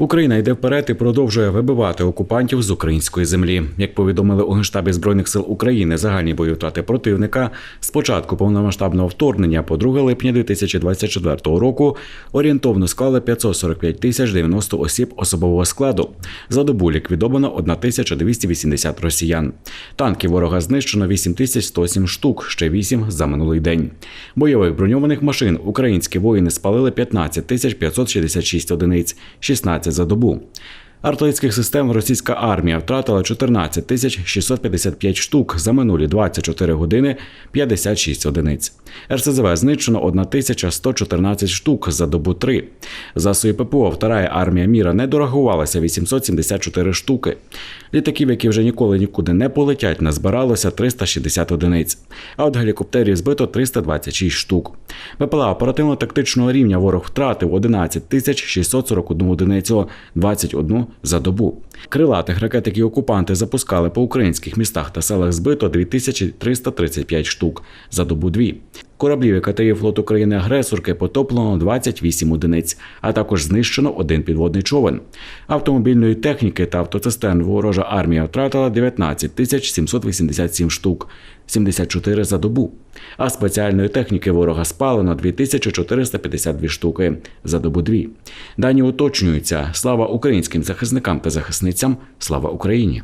Україна йде вперед і продовжує вибивати окупантів з української землі. Як повідомили у генштабі збройних сил України, загальні бойові втрати противника з початку повномасштабного вторгнення по 2 липня 2024 року орієнтовно склали 545 тисяч 90 осіб особового складу. За добу ліквідовано 1280 росіян. Танків ворога знищено 8107 штук, ще 8 за минулий день. Бойових броньованих машин українські воїни спалили 15 тисяч 566 одиниць, 16 за добу. Артилерійських систем російська армія втратила 14 тисяч 655 штук за минулі 24 години 56 одиниць. РСЗВ знищено 1114 штук за добу 3. Засоби ППО вторая армія міра не дорахувалася 874 штуки. Літаків, які вже ніколи нікуди не полетять, назбиралося 360 одиниць. А от гелікоптерів збито 326 штук. БПЛА оперативно-тактичного рівня ворог втратив 11 тисяч 641 одиницю, 21 за добу. Крилатих ракет, які окупанти запускали по українських містах та селах, збито 2335 штук за добу дві. Кораблів і катерів флот України агресорки потоплено 28 одиниць, а також знищено один підводний човен. Автомобільної техніки та автоцистерн ворожа армія втратила 19 тисяч 787 штук, 74 за добу. А спеціальної техніки ворога спалено 2452 штуки за добу дві. Дані уточнюються. Слава українським захисникам та захисницям. Слава Україні!